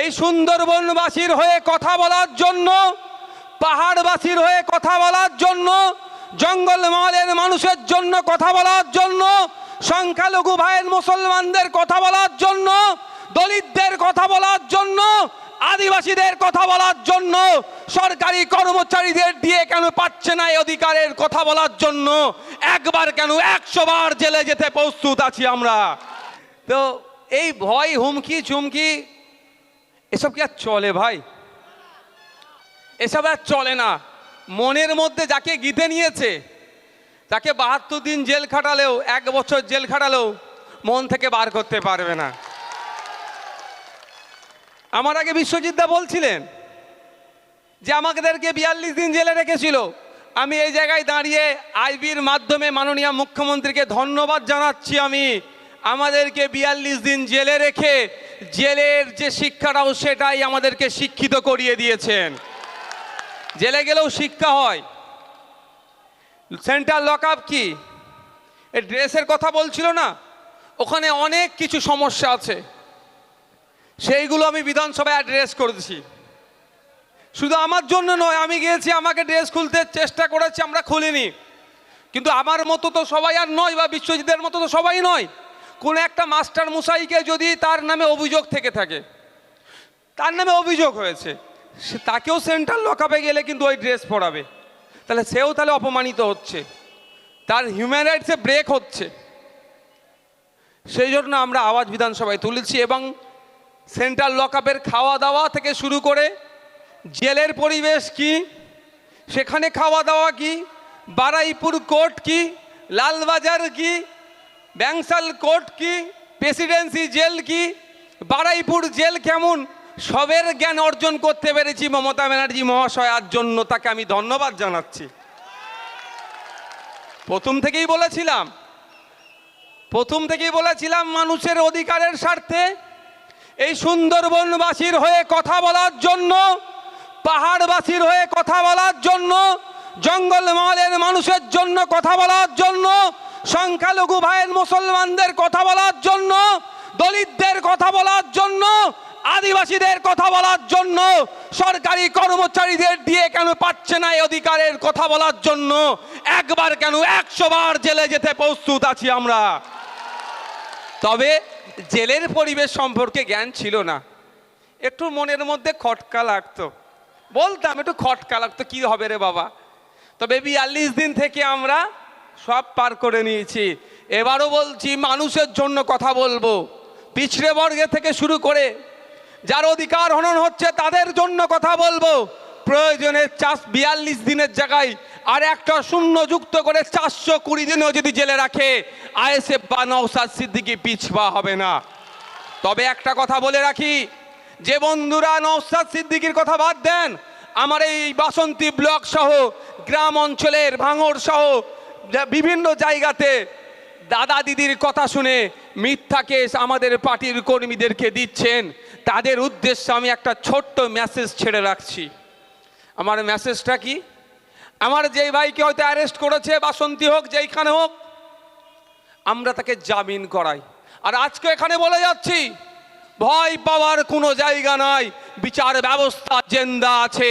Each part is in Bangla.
এই সুন্দরবনবাসীর হয়ে কথা বলার জন্য, পাহাড়বাসীর হয়ে কথা বলার জন্য, জঙ্গলমহলের মানুষের জন্য কথা বলার জন্য, সংখ্যালঘু ভাইয়ের মুসলমানদের কথা বলার জন্য, দলিতদের কথা বলার জন্য, আদিবাসীদের কথা বলার জন্য, সরকারি কর্মচারীদের দিয়ে কেন পাচ্ছে না এই অধিকারের কথা বলার জন্য? একবার কেন একশো বার জেলে যেতে প্রস্তুত আছি আমরা। তো এই ভয়, হুমকি, চুমকি এসব কি আর চলে ভাই? এসব আর চলে না। মনের মধ্যে যাকে গিতে নিয়েছে, তাকে বাহাত্তর দিন জেল খাটালেও, এক বছর জেল খাটালেও মন থেকে বার করতে পারবে না। আমার আগে বিশ্বজিৎ দা বলছিলেন যে, আমাদেরকে বিয়াল্লিশ দিন জেলে রেখেছিল। আমি এই জায়গায় দাঁড়িয়ে আইবির মাধ্যমে মাননীয় মুখ্যমন্ত্রীকে ধন্যবাদ জানাচ্ছি আমি। আমাদেরকে বিয়াল্লিশ দিন জেলে রেখে জেলের যে শিক্ষাটাও সেটাই আমাদেরকে শিক্ষিত করিয়ে দিয়েছেন। জেলে গেলেও শিক্ষা হয়। সেন্ট্রাল লক আপ কি? এই ড্রেসের কথা বলছিল না? ওখানে অনেক কিছু সমস্যা আছে। সেইগুলো আমি বিধানসভায় অ্যাড্রেস করেছি শুধু আমার জন্য নয়, আমি গিয়েছি, আমাকে ড্রেস খুলতে চেষ্টা করেছি, আমরা খুলিনি। কিন্তু আমার মতো তো সবাই আর নয় বা বিশ্বজিতের মতো তো সবাই নয়। কোনো একটা মাস্টার মশাইকে যদি তার নামে অভিযোগ থেকে থাকে, তার নামে অভিযোগ হয়েছে, সে তাকেও সেন্ট্রাল লকআপে গেলে কিন্তু ওই ড্রেস পরাবে। তাহলে সেও তাহলে অপমানিত হচ্ছে, তার হিউম্যান রাইটসে ব্রেক হচ্ছে। সেই জন্য আমরা আওয়াজ বিধানসভায় তুলেছি এবং সেন্ট্রাল লকআপের খাওয়া দাওয়া থেকে শুরু করে জেলের পরিবেশ কি, সেখানে খাওয়া দাওয়া কি, বারাইপুর কোর্ট কি, লালবাজার কি ব্যাংসাল কোর্ট কি? প্রেসিডেন্সি জেল কি? বারাইপুর জেল কেমন? সবের জ্ঞান অর্জন করতে পেরেছি মমতা ব্যানার্জি মহাশয়ার জন্য তাকে আমি ধন্যবাদ জানাচ্ছি। প্রথম থেকেই বলেছিলাম, প্রথম থেকেই বলেছিলাম মানুষের অধিকারের স্বার্থে এই সুন্দরবনবাসীর হয়ে কথা বলার জন্য, পাহাড়বাসীর হয়ে কথা বলার জন্য জঙ্গল জঙ্গলমহলের মানুষের জন্য কথা বলার জন্য সংখ্যালঘু ভাইয়ের মুসলমানদের কথা বলার জন্য, দলিতদের কথা বলার জন্য, আদিবাসীদের কথা বলার জন্য, সরকারি কর্মচারীদের দিয়ে কেন পাচ্ছে না এই অধিকারের কথা বলার জন্য? একবার কেন একশো বার জেলে যেতে প্রস্তুত আছি আমরা। তবে জেলের পরিবেশ সম্পর্কে জ্ঞান ছিল না। একটু মনের মধ্যে খটকা লাগতো। বলতাম, একটু খটকা লাগতো, কি হবে রে বাবা? তবে বিয়াল্লিশ দিন থেকে আমরা সব পার করে নিয়েছি। এবারও বলছি, মানুষের জন্য কথা বলব। পিছড়ে বর্গে থেকে শুরু করে যার অধিকার হনন হচ্ছে তাদের জন্য কথা বলব। প্রয়োজনে চাষ বিয়াল্লিশ দিনের জায়গায় আর একটা শূন্য যুক্ত করে চারশো কুড়ি দিনেও যদি জেলে রাখে, আইএসএফ বা নৌসাদ সিদ্দিকি পিছপা হবে না। তবে একটা কথা বলে রাখি, যে বন্ধুরা নৌসাদ সিদ্দিকির কথা বাদ দেন, আমার এই বাসন্তী ব্লক সহ গ্রাম অঞ্চলের ভাঙড় সহ বিভিন্ন জায়গাতে দাদা দিদির কথা শুনে মিথ্যা কেস আমাদের পার্টির কর্মীদেরকে দিচ্ছেন। তাদের উদ্দেশ্যে আমি একটা ছোট্ট মেসেজ ছেড়ে রাখছি। আমার মেসেজটা কি? আমার যেই ভাইকে হয়তো অ্যারেস্ট করেছে, বাসন্তী হোক, যেইখানে হোক, আমরা তাকে জামিন করাই। আর আজকে এখানে বলে যাচ্ছি, ভয় পাওয়ার কোনো জায়গা নাই, বিচার ব্যবস্থা জেন্দা আছে,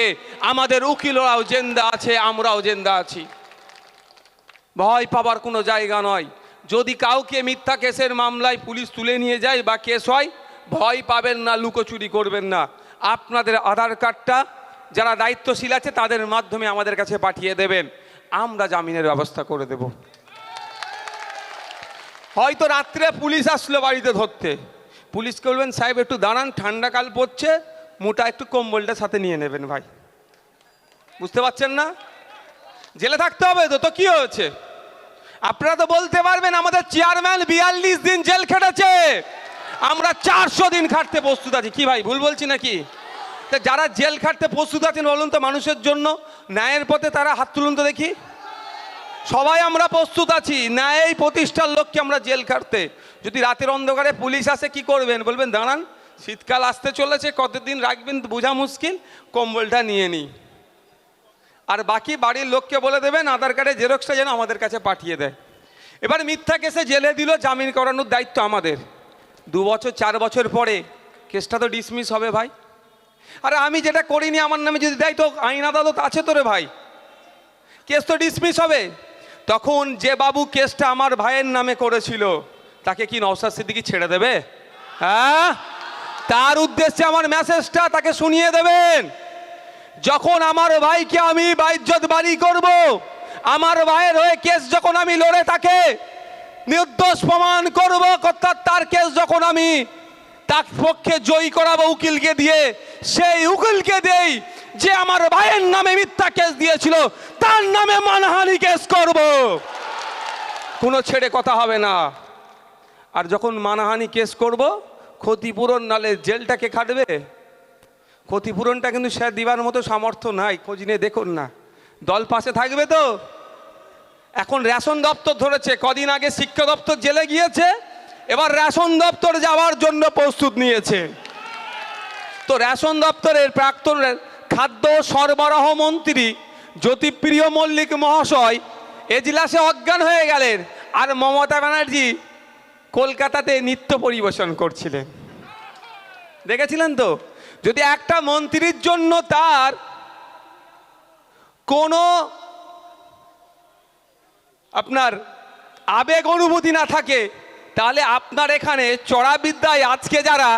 আমাদের উকিলরাও জেন্দা আছে, আমরাও জেন্দা আছি। ভয় পাবার কোনো জায়গা নয়। যদি কাউকে মিথ্যা কেসের মামলায় পুলিশ তুলে নিয়ে যায় বা কেস হয়, ভয় পাবেন না, লুকোচুরি করবেন না। আপনাদের আধার কার্ডটা যারা দায়িত্বশীল আছে, তাদের মাধ্যমে আমাদের কাছে পাঠিয়ে দেবেন। আমরা জামিনের ব্যবস্থা করে দেব। হয়তো রাত্রে পুলিশ আসলো বাড়িতে ধরতে। পুলিশকে বলবেন, সাহেব, একটু দাঁড়ান, ঠান্ডা কাল পড়ছে, মোটা একটু কম্বলটা সাথে নিয়ে নেবেন ভাই। বুঝতে পারছেন না? জেলে থাকতে হবে তো তো কী হয়েছে? আপনারা তো বলতে পারবেন আমাদের চেয়ারম্যান বিয়াল্লিশ দিন জেল খেটেছে। আমরা চারশো দিন খাটতে প্রস্তুত আছি। কি ভাই, ভুল বলছি নাকি? তা যারা জেল খাটতে প্রস্তুত আছেন বলুন তো মানুষের জন্য, ন্যায়ের পথে তারা হাত তুলুন তো দেখি। সবাই আমরা প্রস্তুত আছি, ন্যায় প্রতিষ্ঠার লক্ষ্যে আমরা জেল খাটতে। যদি রাতের অন্ধকারে পুলিশ আসে কি করবেন? বলবেন, দাঁড়ান, শীতকাল আসতে চলেছে, কতদিন রাখবেন বোঝা মুশকিল, কম্বলটা নিয়ে নিই। আর বাকি বাড়ির লোককে বলে দেবেন, আধার কার্ডের জেরক্সটা যেন আমাদের কাছে পাঠিয়ে দেয়। এবার মিথ্যা কেসে জেলে দিল, জামিন করানোর দায়িত্ব আমাদের। দু বছর, চার বছর পরে কেসটা তো ডিসমিস হবে ভাই। আর আমি যেটা করিনি, আমার নামে যদি দেয় তো আইন আদালত আছে তো রে ভাই। কেস তো ডিসমিস হবে। তখন যে বাবু কেসটা আমার ভাইয়ের নামে করেছিল, তাকে কি নওসাদ সিদ্দিকি ছেড়ে দেবে? হ্যাঁ? তার উদ্দেশ্যে আমার মেসেজটা তাকে শুনিয়ে দেবেন। যখন আমার ভাইকে আমি বাইজ্জত বাড়ি করব, আমার ভাইয়ের হয়ে কেস যখন আমি লড়ে তাকে নির্দোষ প্রমাণ করব, অর্থাৎ তার কেস যখন আমি তার পক্ষে জয়ী করাবো উকিলকে দিয়ে, সেই উকিলকে দেই যে আমার ভাইয়ের নামে মিথ্যা কেস দিয়েছিল, তার নামে মানহানি কেস করব। কোনো ছেড়ে কথা হবে না। আর যখন মানহানি কেস করব, ক্ষতিপূরণ নালে জেলটাকে খাটবে। ক্ষতিপূরণটা কিন্তু সে দিবার মতো সামর্থ্য নাই, খোঁজ নিয়ে দেখুন না। দল পাশে থাকবে তো? এখন রেশন দপ্তর ধরেছে, কদিন আগে শিক্ষা দপ্তর জেলে গিয়েছে, এবার রেশন দপ্তর যাওয়ার জন্য প্রস্তুত নিয়েছে। তো রেশন দপ্তরের প্রাক্তন খাদ্য সরবরাহ মন্ত্রী জ্যোতিপ্রিয় মল্লিক মহাশয় এজলাসে অজ্ঞান হয়ে গেলেন আর মমতা ব্যানার্জি কলকাতাতে নৃত্য পরিবেশন করছিলেন। দেখেছিলেন তো? যদি একটা মন্ত্রীর জন্য তার কোনো আপনার আবেগ অনুভূতি না থাকে, তাহলে আপনার এখানে চড়াবিদ্যায় আজকে যারা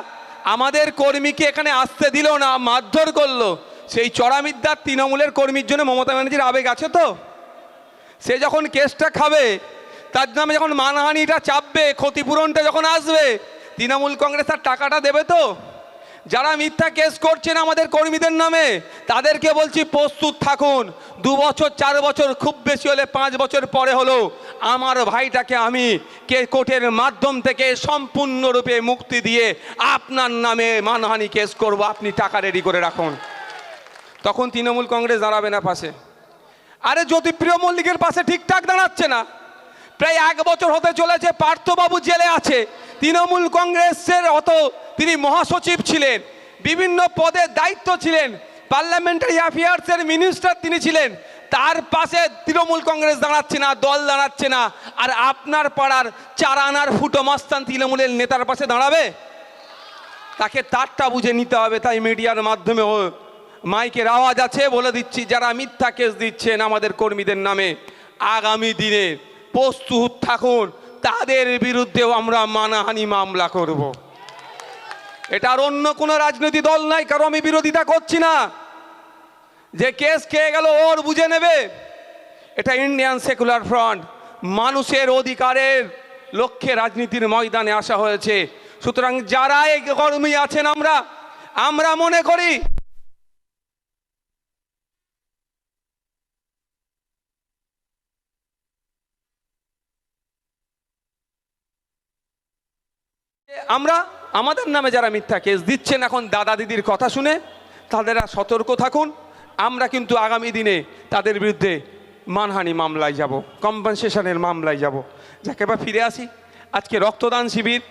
আমাদের কর্মীকে এখানে আসতে দিল না, মারধর করল, সেই চড়াবিদ্যার তৃণমূলের কর্মীর জন্য মমতা ব্যানার্জির আবেগ আছে তো? সে যখন কেসটা খাবে, তার নামে যখন মানহানিটা চাপবে, ক্ষতিপূরণটা যখন আসবে, তৃণমূল কংগ্রেস তার টাকাটা দেবে তো? যারা মিথ্যা কেস করছেন আমাদের কর্মীদের নামে, তাদেরকে বলছি প্রস্তুত থাকুন। দু বছর, চার বছর, খুব বেশি হলে পাঁচ বছর পরে হলো আমার ভাইটাকে আমি কে কোর্টের মাধ্যম থেকে সম্পূর্ণরূপে মুক্তি দিয়ে আপনার নামে মানহানি কেস করব, আপনি টাকা রেডি করে রাখুন। তখন তৃণমূল কংগ্রেস দাঁড়াবে না পাশে। আরে জ্যোতিপ্রিয় মল্লিকের পাশে ঠিকঠাক দাঁড়াচ্ছে না। প্রায় এক বছর হতে চলেছে, পার্থবাবু জেলে আছে। তৃণমূল কংগ্রেসের অত তিনি মহাসচিব ছিলেন, বিভিন্ন পদে দায়িত্ব ছিলেন পার্লামেন্টারি অ্যাফেয়ার্সের মিনিস্টার তিনি ছিলেন, তার পাশে তৃণমূল কংগ্রেস দাঁড়াচ্ছে না, দল দাঁড়াচ্ছে না, আর আপনার পাড়ার চার আনার ফুটো মাস্তান তৃণমূলের নেতার পাশে দাঁড়াবে? তাকে তারটা বুঝে নিতে হবে, তাই মিডিয়ার মাধ্যমে মাইকের আওয়াজ আছে, বলে দিচ্ছি, যারা মিথ্যা কেস দিচ্ছেন আমাদের কর্মীদের নামে, আগামী দিনে প্রস্তুত থাকুন, তাদের বিরুদ্ধেও আমরা মানাহানি মামলা করব। এটা আর অন্য কোনো রাজনৈতিক দল নাই, কারণ আমি বিরোধিতা করছি না। যে কেস খেয়ে গেল, ওর বুঝে নেবে। এটা ইন্ডিয়ান সেকুলার ফ্রন্ট মানুষের অধিকারের লক্ষ্যে রাজনীতির ময়দানে আসা হয়েছে। সুতরাং যারা এই কর্মী আছেন আমরা আমরা মনে করি, আমরা আমাদের নামে যারা মিথ্যা কেস দিচ্ছেন এখন দাদা দিদির কথা শুনে, তাদেরা সতর্ক থাকুন। আমরা কিন্তু আগামী দিনে তাদের বিরুদ্ধে মানহানি মামলায় যাব কম্পেনসেশনের মামলায় যাব। যাকে বা ফিরে আসি। আজকে রক্তদান শিবির